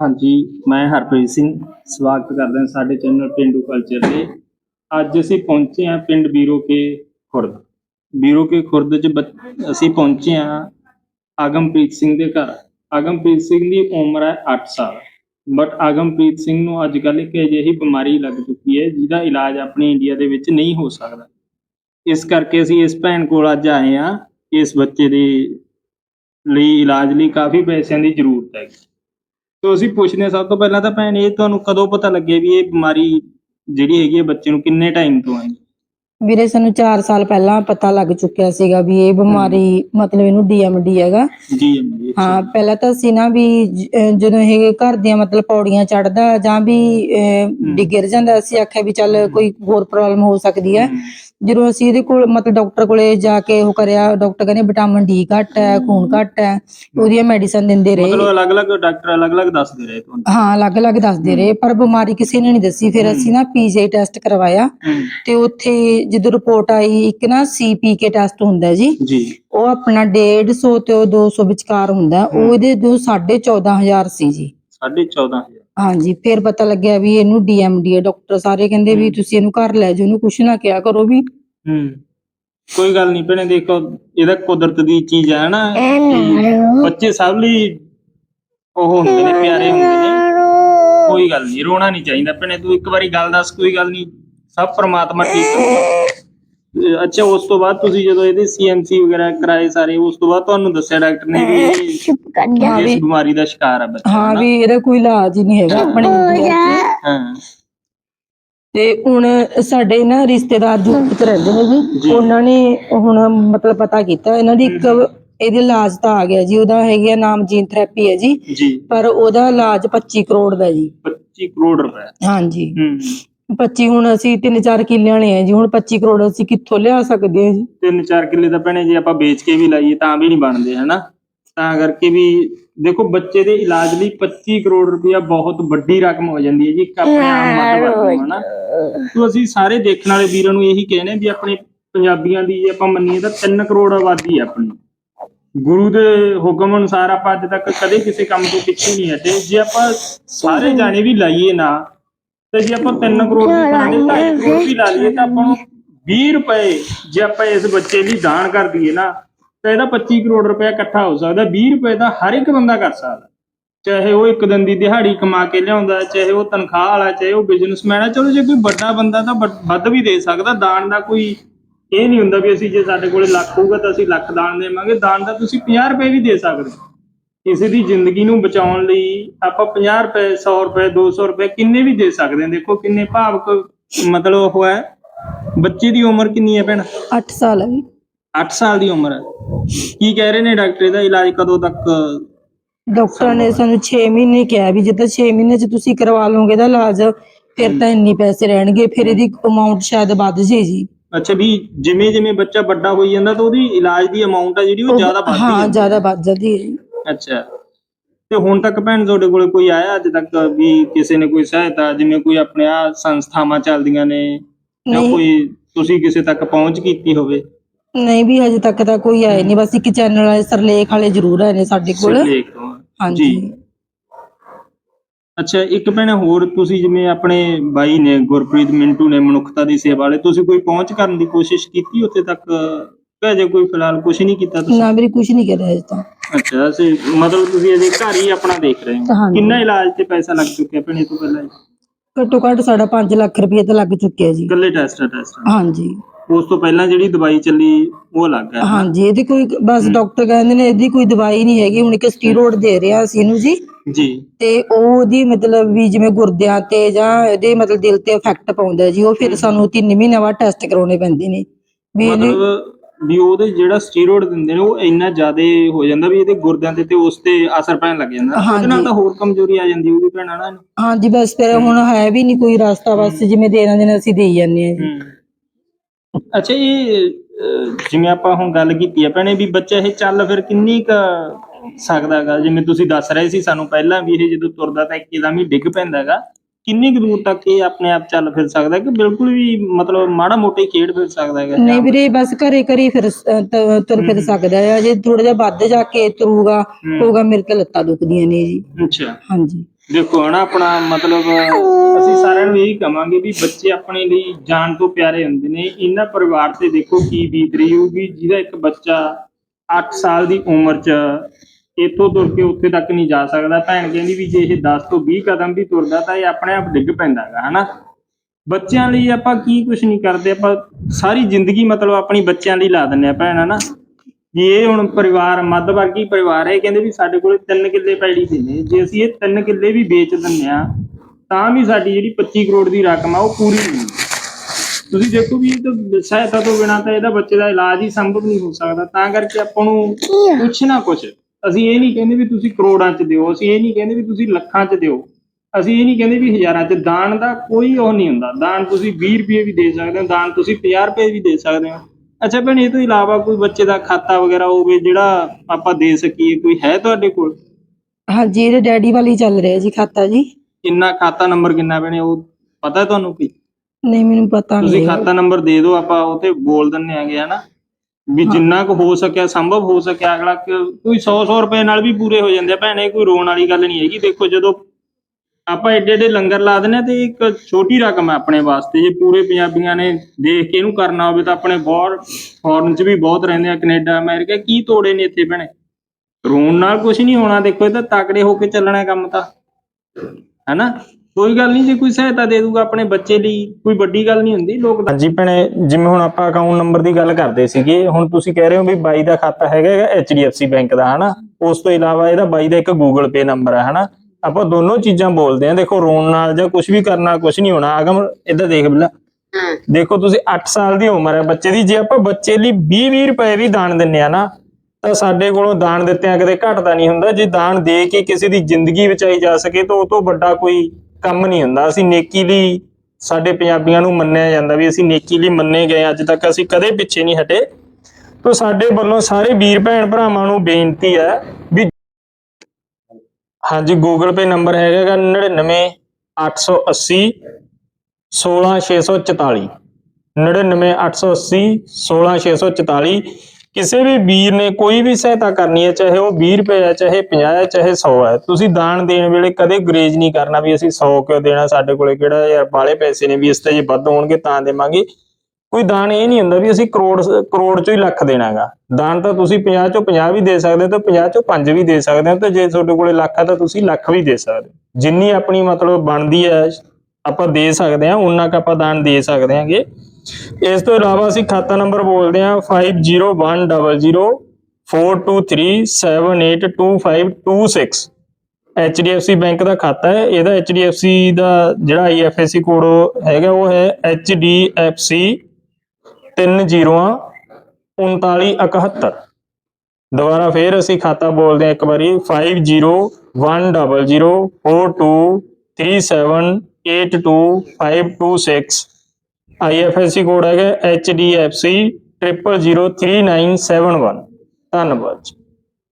ਹਾਂਜੀ, ਮੈਂ ਹਰਪ੍ਰੀਤ ਸਿੰਘ। ਸਵਾਗਤ ਕਰਦਾ ਹਾਂ ਸਾਡੇ ਚੈਨਲ ਪਿੰਡੂ ਕਲਚਰ ਤੇ। ਅੱਜ ਅਸੀਂ ਪਹੁੰਚੇ ਹਾਂ ਪਿੰਡ ਬੀਰੋ ਕੇ ਖੁਰਦ। ਬੀਰੋ ਕੇ ਖੁਰਦ ਚ ਬੱਚ- ਅਸੀਂ ਪਹੁੰਚੇ ਹਾਂ ਆਗਮਪ੍ਰੀਤ ਸਿੰਘ ਦੇ ਘਰ। ਆਗਮਪ੍ਰੀਤ ਸਿੰਘ ਦੀ ਉਮਰ ਹੈ 8 ਸਾਲ। ਬਟ ਆਗਮਪ੍ਰੀਤ ਸਿੰਘ ਨੂੰ ਅੱਜ ਕੱਲ੍ਹ ਇੱਕ ਅਜਿਹੀ ਬਿਮਾਰੀ ਲੱਗ ਚੁੱਕੀ ਹੈ ਜਿਹਦਾ ਇਲਾਜ ਆਪਣੇ ਇੰਡੀਆ ਦੇ ਵਿੱਚ ਨਹੀਂ ਹੋ ਸਕਦਾ। ਇਸ ਕਰਕੇ ਅਸੀਂ ਇਸ ਭੈਣ ਕੋਲ ਅੱਜ ਆਏ ਹਾਂ। ਇਸ ਬੱਚੇ ਦੇ ਲਈ ਇਲਾਜ ਲਈ ਕਾਫੀ ਪੈਸਿਆਂ ਦੀ ਜ਼ਰੂਰਤ ਹੈ ਤੋ ਅਸੀਂ ਪੁੱਛਦੇ ਹਾਂ ਸਭ ਤੋਂ ਪਹਿਲਾਂ ਤਾਂ ਭੈਣ ਇਹ ਤੁਹਾਨੂੰ ਕਦੋਂ ਪਤਾ ਲੱਗਿਆ ਵੀ ਇਹ ਬਿਮਾਰੀ ਜਿਹੜੀ ਹੈਗੀ ਹੈ ਬੱਚੇ ਨੂੰ ਕਿੰਨੇ ਟਾਈਮ ਤੋਂ ਹੈ ਵੀਰੇ ਸਾਨੂੰ 4 ਸਾਲ ਪਹਿਲਾਂ ਪਤਾ ਲੱਗ ਚੁੱਕਿਆ ਸੀਗਾ ਵੀ ਇਹ ਬਿਮਾਰੀ ਮਤਲਬ ਇਹਨੂੰ ਡੀਐਮਡੀ ਹੈਗਾ। ਜੀ ਜੀ ਹਾਂ ਪਹਿਲਾਂ ਤਾਂ ਅਸੀਂ ਨਾ ਵੀ ਜ- ਅਹ ਜਦੋਂ ਇਹ ਘਰ ਦੀਆਂ ਮਤਲਬ ਪੌੜੀਆਂ ਚੜਦਾ ਜਾਂ ਵੀ ਅਹ, ਡਿੱਗ ਗਿਰ ਜਾਂਦਾ ਅਸੀਂ ਆਖਿਆ ਵੀ ਚੱਲ ਕੋਈ ਹੋਰ ਪ੍ਰੋਬਲਮ ਹੋ ਸਕਦੀ ਹੈ। ਜਦੋਂ ਅਸੀਂ ਇਹਦੇ ਕੋਲ ਮਤਲਬ ਡਾਕਟਰ ਕੋਲੇ ਜਾ ਕੇ ਉਹ ਕਰਿਆ ਡਾਕਟਰ ਕਹਿੰਦੇ ਵਿਟਾਮਿਨ ਡੀ ਘੱਟ ਹੈ ਖੂਨ ਘੱਟ ਹੈ ਉਹਦੀਆਂ ਮੈਡੀਸਨ ਦਿੰਦੇ ਰਹੇ। ਮਤਲਬ ਅਲੱਗ-ਅਲੱਗ ਡਾਕਟਰ ਅਲੱਗ-ਅਲੱਗ ਦੱਸਦੇ ਰਹੇ ਤੁਹਾਨੂੰ? ਹਾਂ ਅਲੱਗ-ਅਲੱਗ ਦੱਸਦੇ ਰਹੇ ਪਰ ਬਿਮਾਰੀ ਕਿਸੇ ਨੇ ਨਹੀਂ ਦੱਸੀ। ਫਿਰ ਅਸੀਂ ਨਾ ਪੀਜੀਆਈ ਟੈਸਟ ਕਰਵਾਇਆ ਤੇ ਉੱਥੇ ਜਦੋਂ ਰਿਪੋਰਟ ਆਈ ਇੱਕ ਨਾ ਸੀਪੀਕੇ ਟੈਸਟ ਹੁੰਦਾ ਜੀ ਜੀ। ਉਹ ਆਪਣਾ 150 ਤੇ ਉਹ 200 ਵਿਚਕਾਰ ਹੁੰਦਾ ਉਹ ਇਹਦੇ ਦੋ 14500 ਸੀ ਜੀ। 14500 ਹਾਂਜੀ ਫਿਰ ਪਤਾ ਲੱਗਿਆ ਵੀ ਇਹਨੂੰ ਡੀਐਮਡੀ ਹੈ ਡਾਕਟਰ ਸਾਰੇ ਕਹਿੰਦੇ ਵੀ ਤੁਸੀਂ ਇਹਨੂੰ ਘਰ ਲੈ ਜਾਓ ਇਹਨੂੰ ਕੁਛ ਨਾ ਕਿਹਾ ਕਰੋ ਵੀ। ਹੂੰ। ਕੋਈ ਗੱਲ ਨਹੀਂ ਭੈਣੇ ਦੇਖੋ ਇਹਦਾ ਕੁਦਰਤ ਦੀ ਚੀਜ਼ ਹੈ ਨਾ ਕਿ ਬੱਚੇ ਸਭ ਲਈ ਉਹ ਹੁੰਦੇ ਨੇ ਪਿਆਰੇ ਹੁੰਦੇ ਨੇ। ਕੋਈ ਗੱਲ ਨਹੀਂ ਰੋਣਾ ਨਹੀਂ ਚਾਹੀਦਾ ਭੈਣੇ ਤੂੰ ਇੱਕ ਵਾਰੀ ਗੱਲ ਦੱਸ ਕੋਈ ਗੱਲ ਨਹੀਂ ਸਭ ਪ੍ਰਮਾਤਮਾ ਠੀਕ ਕਰੂਗਾ। ਅੱਛਾ ਉਸ ਤੋਂ ਬਾਅਦ ਤੁਸੀਂ ਜਦੋਂ ਇਹਦੇ ਸੀਐਮਸੀ ਵਗੈਰਾ ਕਰਾਏ ਸਾਰੇ ਉਸ ਤੋਂ ਬਾਅਦ ਤੁਹਾਨੂੰ ਦੱਸਿਆ ਡਾਕਟਰ ਨੇ ਵੀ ਇਹ ਇਸ ਬਿਮਾਰੀ ਦਾ ਸ਼ਿਕਾਰ ਹੈ ਬੱਚਾ ਹਾਂ ਹਨਾ? ਵੀ ਇਹਦਾ ਕੋਈ ਇਲਾਜ ਹੀ ਨਹੀਂ ਹੈਗਾ ਆਪਣੇ ਇੰਡੀਆ 'ਚ। ਹਾਂ। ਤੇ ਹੁਣ ਸਾਡੇ ਨਾ ਰਿਸ਼ਤੇਦਾਰ ਯੂਪੀ ਚ ਰਹਿੰਦੇ ਨੇ ਜੀ। ਜੀ। ਉਹਨਾਂ ਨੇ ਹੁਣ ਮਤਲਬ ਪਤਾ ਕੀਤਾ ਇਹਨਾਂ ਦੀ ਇੱਕ ਇਹਦੇ ਇਲਾਜ ਤਾਂ ਆ ਗਿਆ ਜੀ ਉਹਦਾ ਹੈਗਾ ਨਾਮ ਜੀਨ ਥੈਰੇਪੀ ਹੈ ਜੀ। ਜੀ। ਪਰ ਉਹਦਾ ਇਲਾਜ 25 ਕਰੋੜ ਦਾ ਜੀ। 25 ਕਰੋੜ ਰੁਪਏ। ਹਾਂਜੀ। ਹੂੰ। 25 ਹੁਣ ਅਸੀਂ 3-4 ਕਿੱਲੇ ਵਾਲੇ ਆ ਜੀ ਹੁਣ 25 ਕਰੋੜ ਅਸੀਂ ਕਿੱਥੋਂ ਲਿਆ ਸਕਦੇ ਹਾਂ ਜੀ? ਤਿੰਨ ਚਾਰ ਕਿੱਲੇ ਤਾਂ ਭੈਣੇ ਜੇ ਆਪਾਂ ਵੇਚ ਕੇ ਵੀ ਲਾਈਏ ਤਾਂ ਵੀ ਨਹੀਂ ਬਣਦੇ ਹਨਾ? ਤਾਂ ਕਰਕੇ ਵੀ ਦੇਖੋ ਬੱਚੇ ਦੇ ਇਲਾਜ ਲਈ 25 ਕਰੋੜ ਰੁਪਇਆ ਬਹੁਤ ਵੱਡੀ ਰਕਮ ਹੋ ਜਾਂਦੀ ਹੈ ਜੀ ਇੱਕ ਆਪਣੇ ਆਮ ਨੂੰ ਹਨਾ? ਤੋ ਅਸੀਂ ਸਾਰੇ ਦੇਖਣ ਵਾਲੇ ਵੀਰਾਂ ਨੂੰ ਇਹੀ ਕਹਿੰਦੇ ਵੀ ਆਪਣੇ ਪੰਜਾਬੀਆਂ ਦੀ ਜੇ ਆਪਾਂ ਮੰਨੀਏ ਤਾਂ 3 ਕਰੋੜ ਆਬਾਦੀ ਹੈ ਆਪਣੀ। ਗੁਰੂ ਦੇ ਹੁਕਮ ਅਨੁਸਾਰ ਆਪਾਂ ਅੱਜ ਤੱਕ ਕਦੇ ਕਿਸੇ ਕੰਮ ਤੋਂ ਪਿੱਛੇ ਨਹੀਂ ਹਟੇ। ਜੇ ਆਪਾਂ ਸਾਰੇ ਜਾਣੇ ਵੀ ਲਾਈਏ ਨਾ ਤੇ ਜੇ ਆਪਾਂ 3 ਕਰੋੜ ਦੀ ਥਾਂ ਤੇ 2 ਕਰੋੜ ਵੀ ਲਾ ਲਈਏ ਤਾਂ ਆਪਾਂ ਨੂੰ 20 ਰੁਪਏ ਜੇ ਆਪਾਂ ਇਸ ਬੱਚੇ ਲਈ ਦਾਨ ਕਰ ਦਈਏ ਨਾ ਤਾਂ ਇਹਦਾ 25 ਕਰੋੜ ਰੁਪਏ ਇਕੱਠਾ ਹੋ ਸਕਦਾ। 20 ਰੁਪਏ ਦਾ ਹਰ ਇੱਕ ਬੰਦਾ ਕਰ ਸਕਦਾ। ਚਾਹੇ ਉਹ ਇੱਕ ਦਿਨ ਦੀ ਦਿਹਾੜੀ ਕਮਾ ਕੇ ਲਿਆਉਂਦਾ ਚਾਹੇ ਉਹ ਤਨਖਾਹ ਵਾਲਾ ਚਾਹੇ ਉਹ ਬਿਜ਼ਨਸਮੈਨ ਹੈ। ਚਲੋ ਜੇ ਕੋਈ ਵੱਡਾ ਬੰਦਾ ਤਾਂ ਵੱਧ ਵੀ ਦੇ ਸਕਦਾ। ਦਾਨ ਦਾ ਕੋਈ ਇਹ ਨਹੀਂ ਹੁੰਦਾ ਵੀ ਅਸੀਂ ਜੇ ਸਾਡੇ ਕੋਲੇ ਲੱਖ ਹੋਊਗਾ ਤਾਂ ਅਸੀਂ ਲੱਖ ਦਾਨ ਦੇਵਾਂਗੇ। ਦਾਨ ਦਾ ਤੁਸੀਂ 50 ਰੁਪਏ ਵੀ ਦੇ ਸਕਦੇ ਹੋ। ਕਿਸੇ ਦੀ ਜ਼ਿੰਦਗੀ ਨੂੰ ਬਚਾਉਣ ਲਈ ਆਪਾਂ 50 ਰੁਪਏ 100 ਰੁਪਏ 200 ਰੁਪਏ ਕਿੰਨੇ ਵੀ ਦੇ ਸਕਦੇ ਹਾਂ। ਦੇਖੋ ਕਿੰਨੇ ਭਾਵਕ ਮਤਲਬ ਉਹ ਹੈ। ਬੱਚੇ ਦੀ ਉਮਰ ਕਿੰਨੀ ਹੈ ਭੈਣ? 8 ਸਾਲ ਹੈ ਜੀ। 8 ਸਾਲ ਦੀ ਉਮਰ ਹੈ। ਕੀ ਕਹਿ ਰਹੇ ਨੇ ਡਾਕਟਰ ਇਹਦਾ ਇਲਾਜ ਕਦੋਂ ਤੱਕ? ਡਾਕਟਰ ਨੇ ਸਾਨੂੰ 6 ਮਹੀਨੇ ਕਿਹਾ ਵੀ ਜਿੱਦਾਂ 6 ਮਹੀਨੇ ਚ ਤੁਸੀਂ ਕਰਵਾ ਲਓਗੇ ਇਹਦਾ ਇਲਾਜ ਫਿਰ ਤਾਂ ਇੰਨੇ ਪੈਸੇ ਰਹਿਣਗੇ ਫਿਰ ਇਹਦੀ ਅਮਾਉਂਟ ਸ਼ਾਇਦ ਵੱਧ ਜੇ ਜੀ। ਅੱਛਾ ਵੀ ਜਿਵੇਂ ਜਿਵੇਂ ਬੱਚਾ ਵੱਡਾ ਹੋਈ ਜਾਂਦਾ ਤਾਂ ਉਹਦੀ ਇਲਾਜ ਦੀ ਅਮਾਉਂਟ ਹੈ ਜਿਹੜੀ ਉਹ ਜ਼ਿਆਦਾ ਵੱਧਦੀ ਹਾਂ ਹੈ। ਜ਼ਿਆਦਾ ਵੱਧ ਜਾਂਦੀ ਹੈ ਅੱਛਾ। ਤੇ ਹੁਣ ਤੱਕ ਭੈਣ ਤੁਹਾਡੇ ਕੋਲੇ ਕੋਈ ਆਇਆ ਅੱਜ ਤੱਕ ਵੀ ਕਿਸੇ ਨੇ ਕੋਈ ਸਹਾਇਤਾ ਜਿਵੇਂ ਕੋਈ ਆਪਣੇ ਆ ਸੰਸਥਾਵਾਂ ਚੱਲਦੀਆਂ ਨੇ ਜਾਂ ਨਹੀਂ। ਕੋਈ ਤੁਸੀਂ ਕਿਸੇ ਤੱਕ ਪਹੁੰਚ ਕੀਤੀ ਹੋਵੇ? ਨਹੀਂ ਵੀ ਹਜੇ ਤੱਕ ਤਾਂ ਕੋਈ ਆਇਆ ਨਹੀਂ ਬਸ ਇੱਕ ਚੈਨਲ ਵਾਲੇ ਸਰਲੇਖ ਵਾਲੇ ਜ਼ਰੂਰ ਆਏ ਨੇ ਸਾਡੇ ਕੋਲ। ਸਿਰਲੇਖ ਤੋਂ। ਹਾਂਜੀ। ਜੀ। ਅੱਛਾ ਇੱਕ ਭੈਣ ਹੋਰ ਤੁਸੀਂ ਜਿਵੇਂ ਆਪਣੇ ਬਾਈ ਨੇ ਗੁਰਪ੍ਰੀਤ ਮਿੰਟੂ ਨੇ ਮਨੁੱਖਤਾ ਦੀ ਸੇਵਾ ਵਾਲੇ ਤੁਸੀਂ ਕੋਈ ਪਹੁੰਚ ਕਰਨ ਦੀ ਕੋਸ਼ਿਸ਼ ਕੀਤੀ ਉੱਥੇ ਤੱਕ? ਅਜੇ ਕੋਈ ਫਿਲਹਾਲ ਕੁਝ ਨਹੀਂ ਕੀਤਾ ਤੁਸੀਂ? ਨਾ ਮੇਰੀ ਕੁਝ ਨਹੀਂ ਕਰਿਆ ਤਾਂ। ਅੱਛਾ ਅਸੀਂ ਮਤਲਬ ਤੁਸੀਂ ਅਜੇ ਘਰ ਹੀ ਆਪਣਾ ਦੇਖ ਰਹੇ ਹੋ। ਹਾਂਜੀ। ਕਿੰਨਾ ਇਲਾਜ ਤੇ ਪੈਸਾ ਲੱਗ ਚੁੱਕਿਆ ਭੈਣੇ ਤੋਂ ਪਹਿਲਾਂ? ਘੱਟੋ ਘੱਟ ਸਾਡਾ 5 ਲੱਖ ਰੁਪਏ ਤਾਂ ਲੱਗ ਚੁੱਕਿਆ ਜੀ। ਇਕੱਲੇ ਟੈਸਟ ਟੈਸਟ ਹਾਂਜੀ। ਉਸ ਤੋਂ ਪਹਿਲਾਂ ਜਿਹੜੀ ਦਵਾਈ ਚੱਲੀ ਉਹ ਅਲੱਗ ਹੈ ਹਾਂਜੀ ਇਹਦੀ ਕੋਈ ਬਸ ਡਾਕਟਰ ਕਹਿੰਦੇ ਨੇ ਇਹਦੀ ਕੋਈ ਦਵਾਈ ਨਹੀਂ ਹੈਗੀ। ਹੁਣ ਇੱਕ ਸਟੀਰੋਇਡ ਦੇ ਰਿਹਾ ਸੀ ਇਹਨੂੰ ਜੀ। ਜੀ। ਤੇ ਉਹ ਉਹਦੀ ਮਤਲਬ ਵੀ ਜਿਵੇਂ ਗੁਰਦਿਆਂ ਤੇ ਜਾਂ ਇਹਦੇ ਮਤਲਬ ਦਿਲ ਤੇ ਇਫੈਕਟ ਪਾਉਂਦਾ ਜੀ ਉਹ ਫਿਰ ਸਾਨੂੰ 3 ਮਹੀਨੇ ਬਾਅਦ ਟੈਸਟ ਕਰਾਉਣੇ ਪੈਂਦੇ ਨੇ। ਵੀ ਮਤਲਬ ਵੀ ਉਹਦੇ ਜਿਹੜਾ ਸਟੀਰੋਇਡ ਦਿੰਦੇ ਨੇ ਉਹ ਇੰਨਾ ਜ਼ਿਆਦਾ ਹੋ ਜਾਂਦਾ ਵੀ ਇਹਦੇ ਗੁਰਦਿਆਂ ਤੇ ਤੇ ਉਸ ਤੇ ਅਸਰ ਪੈਣ ਲੱਗ ਜਾਂਦਾ। ਉਹਦੇ ਨਾਲ। ਤਾਂ ਹੋਰ ਕਮਜ਼ੋਰੀ ਆ ਜਾਂਦੀ ਉਹਦੀ ਭੈਣਾਂ ਨਾਲ ਹਾਂਜੀ ਬਸ ਫਿਰ ਹੁਣ ਹੈ ਵੀ ਨਹੀਂ ਕੋਈ ਰਸਤਾ ਬਸ ਜਿਵੇਂ ਦੇਣਾ ਦੇਣਾ ਅਸੀਂ ਦੇਈ ਜਾਂਦੇ ਹਾਂ ਜੀ। ਅੱਛਾ ਇਹ ਜਿਵੇਂ ਆਪਾਂ ਹੁਣ ਗੱਲ ਕੀਤੀ ਆ ਭੈਣੇ ਵੀ ਬੱਚਾ ਇਹ ਚੱਲ ਫਿਰ ਕਿੰਨੀ ਕ ਸਕਦਾ ਹੈਗਾ ਜਿਵੇਂ ਤੁਸੀਂ ਦੱਸ ਰਹੇ ਸੀ ਸਾਨੂੰ ਪਹਿਲਾਂ ਵੀ ਇਹ ਜਦੋਂ ਤੁਰਦਾ ਤਾਂ ਇੱਕਦਮ ਹੀ ਡਿੱਗ ਪੈਂਦਾ ਹੈਗਾ ਕਿੰਨੀ ਕੁ ਦੂਰ ਤੱਕ ਇਹ ਆਪਣੇ ਆਪ ਚੱਲ ਫਿਰ ਸਕਦਾ ਕਿ ਬਿਲਕੁਲ ਵੀ ਮਤਲਬ ਮਾੜਾ ਮੋਟਾ ਹੀ ਖੇਡ ਫਿਰ ਸਕਦਾ ਹੈਗਾ? ਨਹੀਂ ਵੀਰੇ ਬਸ ਘਰੇ ਘਰੇ ਫਿਰ ਸ- ਅਹ ਤ- ਤੁਰ ਫਿਰ ਸਕਦਾ ਹੈ ਜੇ ਥੋੜਾ ਜਿਹਾ ਵੱਧ ਜਾ ਕੇ ਤੁਰੂਗਾ ਕਹੂਗਾ ਮੇਰੇ ਤੇ ਲੱਤਾਂ ਦੁਖਦੀਆਂ ਨੇ ਜੀ। ਅੱਛਾ। ਹਾਂਜੀ। ਦੇਖੋ ਹਨਾ ਆਪਣਾ ਮਤਲਬ ਅਸੀਂ ਸਾਰਿਆਂ ਨੂੰ ਇਹੀ ਕਵਾਂਗੇ ਵੀ ਬੱਚੇ ਆਪਣੇ ਲਈ ਜਾਨ ਤੋਂ ਪਿਆਰੇ ਹੁੰਦੇ ਨੇ। ਇਹਨਾਂ ਪਰਿਵਾਰ ਤੇ ਦੇਖੋ ਕੀ ਬੀਤ ਰਹੀ ਹੋਊਗੀ ਜਿਹਦਾ ਇੱਕ ਬੱਚਾ 8 ਸਾਲ ਦੀ ਉਮਰ 'ਚ ਇੱਥੋਂ ਤੁਰ ਕੇ ਉੱਥੇ ਤੱਕ ਨਹੀਂ ਜਾ ਸਕਦਾ। ਭੈਣ ਕਹਿੰਦੀ ਵੀ ਜੇ ਇਹ 10 ਤੋਂ 20 ਕਦਮ ਵੀ ਤੁਰਦਾ ਤਾਂ ਇਹ ਆਪਣੇ ਆਪ ਡਿੱਗ ਪੈਂਦਾ ਹੈਗਾ ਹਨਾ? ਬੱਚਿਆਂ ਲਈ ਆਪਾਂ ਕੀ ਕੁਝ ਨਹੀਂ ਕਰਦੇ ਆਪਾਂ ਸਾਰੀ ਜ਼ਿੰਦਗੀ ਮਤਲਬ ਆਪਣੀ ਬੱਚਿਆਂ ਲਈ ਲਾ ਦਿੰਨੇ ਆ ਭੈਣ ਹਨਾ? ਵੀ ਇਹ ਹੁਣ ਪਰਿਵਾਰ ਮੱਧ ਵਰਗੀ ਪਰਿਵਾਰ ਹੈ ਕਹਿੰਦੇ ਵੀ ਸਾਡੇ ਕੋਲੇ 3 ਕਿੱਲੇ ਪੈੜੀ ਦੇ ਨੇ। ਜੇ ਅਸੀਂ ਇਹ 3 ਕਿੱਲੇ ਵੀ ਵੇਚ ਦਿੰਨੇ ਆ ਤਾਂ ਵੀ ਸਾਡੀ ਜਿਹੜੀ 25 ਕਰੋੜ ਦੀ ਰਕਮ ਆ ਉਹ ਪੂਰੀ ਨਹੀਂ ਤੁਸੀਂ ਦੇਖੋ ਵੀ ਇਹ ਤਾਂ ਸਹਾਇਤਾ ਤੋਂ ਬਿਨਾਂ ਤਾਂ ਇਹਦਾ ਬੱਚੇ ਦਾ ਇਲਾਜ ਹੀ ਸੰਭਵ ਨਹੀਂ ਹੋ ਸਕਦਾ। ਤਾਂ ਕਰਕੇ ਆਪਾਂ ਨੂੰ ਕੁਛ ਨਾ ਕੁਛ ਅਸੀਂ ਇਹ ਨਹੀਂ ਕਹਿੰਦੇ ਵੀ ਤੁਸੀਂ ਕਰੋੜਾਂ 'ਚ ਦਿਓ ਅਸੀਂ ਇਹ ਨਹੀਂ ਕਹਿੰਦੇ ਵੀ ਤੁਸੀਂ ਲੱਖਾਂ 'ਚ ਦਿਓ। ਅਸੀਂ ਇਹ ਨਹੀਂ ਕਹਿੰਦੇ ਵੀ ਹਜ਼ਾਰਾਂ 'ਚ ਦਾਨ ਦਾ ਕੋਈ ਉਹ ਨਹੀਂ ਹੁੰਦਾ। ਦਾਨ ਤੁਸੀਂ 20 ਰੁਪਏ ਵੀ ਦੇ ਸਕਦੇ ਹੋ ਦਾਨ ਤੁਸੀਂ 50 ਰੁਪਏ ਵੀ ਦੇ ਸਕਦੇ ਹੋ। ਅੱਛਾ ਭੈਣ ਇਹ ਤੋਂ ਇਲਾਵਾ ਕੋਈ ਬੱਚੇ ਦਾ ਖਾਤਾ ਵਗੈਰਾ ਹੋਵੇ ਜਿਹੜਾ ਆਪਾਂ ਦੇ ਸਕੀਏ ਕੋਈ ਹੈ ਤੁਹਾਡੇ ਕੋਲ? ਹਾਂਜੀ ਇਹਦੇ ਡੈਡੀ ਵਾਲੀ ਚੱਲ ਰਿਹਾ ਜੀ ਖਾਤਾ ਜੀ। ਕਿੰਨਾ ਖਾਤਾ ਨੰਬਰ ਕਿੰਨਾ ਭੈਣੇ ਉਹ ਪਤਾ ਤੁਹਾਨੂੰ ਕੀ ਨਹੀਂ ਮੈਨੂੰ ਪਤਾ ਤੁਸੀਂ ਨਹੀਂ। ਖਾਤਾ ਨੰਬਰ ਦੇ ਦਿਓ ਆਪਾਂ ਉਹ ਤੇ ਬੋਲ ਦਿੰਨੇ ਆਗੇ ਹਨਾ? ਵੀ ਜਿੰਨਾ ਕੁ ਹੋ ਸਕਿਆ ਸੰਭਵ ਹੋ ਸਕਿਆ ਅਗਲਾ ਕਿ- ਕੋਈ 100 100 ਰੁਪਏ ਨਾਲ ਵੀ ਪੂਰੇ ਹੋ ਜਾਂਦੇ ਆ। ਭੈਣੇ ਕੋਈ ਰੋਣ ਵਾਲੀ ਗੱਲ ਨਹੀਂ ਹੈਗੀ। ਦੇਖੋ ਜਦੋਂ ਆਪਾਂ ਏਡੇ ਏਡੇ ਲੰਗਰ ਲਾ ਦਿੰਨੇ ਤੇ ਇੱਕ ਛੋਟੀ ਰਕਮ ਹੈ ਆਪਣੇ ਵਾਸਤੇ। ਜੇ ਪੂਰੇ ਪੰਜਾਬੀਆਂ ਨੇ ਦੇਖ ਕੇ ਇਹਨੂੰ ਕਰਨਾ ਹੋਵੇ ਤਾਂ ਆਪਣੇ ਬਹੁਤ ਫੋਰਨ 'ਚ ਵੀ ਬਹੁਤ ਰਹਿੰਦੇ ਆ ਕੈਨੇਡਾ ਅਮਰੀਕਾ। ਕੀ ਤੋੜੇ ਨੇ ਇੱਥੇ ਭੈਣੇ? ਰੋਣ ਨਾਲ ਕੁਝ ਨਹੀਂ ਹੋਣਾ। ਦੇਖੋ ਇਹ ਤਾਂ ਤਕੜੇ ਹੋ ਕੇ ਚੱਲਣਾ ਹੈ ਕੰਮ ਤਾਂ। ਹੈਨਾ? ਕੋਈ ਗੱਲ ਨਹੀਂ ਜੇ ਕੋਈ ਸਹਾਇਤਾ ਦੇ ਦੂਗਾ ਆਪਣੇ ਬੱਚੇ ਲਈ ਕੋਈ ਵੱਡੀ ਗੱਲ ਨਹੀਂ ਹੁੰਦੀ ਲੋਕ ਹਾਂਜੀ ਭੈਣੇ ਜਿਵੇਂ ਹੁਣ ਆਪਾਂ ਅਕਾਊਂਟ ਨੰਬਰ ਦੀ ਗੱਲ ਕਰਦੇ ਸੀਗੇ ਹੁਣ ਤੁਸੀਂ ਕਹਿ ਰਹੇ ਹੋ ਵੀ ਬਾਈ ਦਾ ਖਾਤਾ ਹੈਗਾ HDFC ਬੈਂਕ ਦਾ ਹਨਾ? ਉਸ ਤੋਂ ਇਲਾਵਾ ਇਹਦਾ ਬਾਈ ਦਾ ਇੱਕ Google Pay ਨੰਬਰ ਹੈ ਹਨਾ? ਆਪਾਂ ਦੋਨੋਂ ਚੀਜ਼ਾਂ ਬੋਲਦੇ ਆਂ ਦੇਖੋ ਰੋਣ ਨਾਲ ਜਾਂ ਕੁਝ ਵੀ ਕਰਨਾ ਕੁਝ ਨਹੀਂ ਹੋਣਾ ਆਗਮ ਇੱਧਰ ਦੇਖ ਬਿੱਲਾ ਦੇਖੋ ਤੁਸੀਂ 8 ਸਾਲ ਦੀ ਉਮਰ ਹੈ ਬੱਚੇ ਦੀ ਜੇ ਆਪਾਂ ਬੱਚੇ ਲਈ 20 20 ਰੁਪਏ ਵੀ ਦਾਨ ਦਿੰਨੇ ਆ ਨਾ ਤਾਂ ਸਾਡੇ ਕੋਲੋਂ ਦਾਨ ਦਿੱਤਿਆਂ ਕਦੇ ਘਟਦਾ ਨਹੀਂ ਹੁੰਦਾ। ਜੇ ਦਾਨ ਦੇ ਕੇ ਕਿਸੇ ਦੀ ਜ਼ਿੰਦਗੀ ਬਚਾਈ ਜਾ ਸਕੇ ਤਾਂ ਉਹ ਤੋਂ ਵੱਡਾ ਕੋਈ ਕੰਮ ਨਹੀਂ ਹੁੰਦਾ। ਅਸੀਂ ਨੇਕੀ ਲਈ ਸਾਡੇ ਪੰਜਾਬੀਆਂ ਨੂੰ ਮੰਨਿਆ ਜਾਂਦਾ ਵੀ ਅਸੀਂ ਨੇਕੀ ਲਈ ਮੰਨੇ ਗਏ ਅੱਜ ਤੱਕ ਅਸੀਂ ਕਦੇ ਪਿੱਛੇ ਨਹੀਂ ਹਟੇ। ਤੋਂ ਸਾਡੇ ਵੱਲੋਂ ਸਾਰੇ ਵੀਰ ਭੈਣ ਭਰਾਵਾਂ ਨੂੰ ਬੇਨਤੀ ਹੈ ਵੀ ਹਾਂਜੀ ਗੂਗਲ ਪੇ ਨੰਬਰ ਹੈਗਾ ਗਾ 99 880 16644 99880 16644 ਕਿਸੇ ਵੀ ਵੀਰ ਨੇ ਕੋਈ ਵੀ ਸਹਾਇਤਾ ਕਰਨੀ ਹੈ, ਚਾਹੇ ਉਹ 20 ਰੁਪਏ ਹੈ, ਚਾਹੇ 50 ਹੈ, ਚਾਹੇ 100 ਹੈ, ਤੁਸੀਂ ਦਾਨ ਦੇਣ ਵੇਲੇ ਕਦੇ ਗੁਰੇਜ਼ ਨਹੀਂ ਕਰਨਾ ਵੀ ਅਸੀਂ 100 ਕਿਉਂ ਦੇਣਾ, ਸਾਡੇ ਕੋਲੇ ਕਿਹੜਾ ਯਾਰ ਬਾਲੇ ਪੈਸੇ ਨੇ ਵੀ ਇਸ ਤੇ ਜੇ ਵੱਧ ਹੋਣਗੇ ਤਾਂ ਦੇਵਾਂਗੇ। ਕੋਈ ਦਾਨ ਇਹ ਨਹੀਂ ਹੁੰਦਾ ਵੀ ਅਸੀਂ ਕਰੋੜ ਕਰੋੜ ਚੋਂ ਹੀ ਲੱਖ ਦੇਣਾਗਾ ਦਾਨ ਤਾਂ ਤੁਸੀਂ 50 ਚੋਂ 50 ਵੀ ਦੇ ਸਕਦੇ ਹੋ ਤੇ 50 ਚੋਂ 5 ਵੀ ਦੇ ਸਕਦੇ ਹੋ ਤੇ ਜੇ ਤੁਹਾਡੇ ਕੋਲੇ ਲੱਖ ਹੈ ਤਾਂ ਤੁਸੀਂ ਲੱਖ ਵੀ ਦੇ ਸਕਦੇ ਹੋ। ਜਿੰਨੀ ਆਪਣੀ ਮਤਲਬ ਬਣਦੀ ਹੈ, ਆਪਾਂ ਦੇ ਸਕਦੇ ਹਾਂ ਉਨਾ ਕੁ ਆਪਾਂ ਦਾਨ ਦੇ ਸਕਦੇ ਹਾਂਗੇ। ਇਸ ਤੋਂ ਇਲਾਵਾ ਅਸੀਂ ਖਾਤਾ ਨੰਬਰ ਬੋਲਦੇ ਹਾਂ 50100423782526 HDFC ਬੈਂਕ ਦਾ ਖਾਤਾ ਹੈ, ਇਹਦਾ HDFC ਦਾ ਜਿਹੜਾ IFSC ਕੋਡ ਹੈਗਾ ਉਹ ਹੈ HDFC 303971 ਦੁਬਾਰਾ ਫੇਰ ਅਸੀਂ ਖਾਤਾ ਬੋਲਦੇ ਹਾਂ ਇੱਕ ਵਾਰੀ 50100423782526 IFSC ਕੋਡ ਹੈਗਾ HDFC 000391 ਧੰਨਵਾਦ ਜੀ।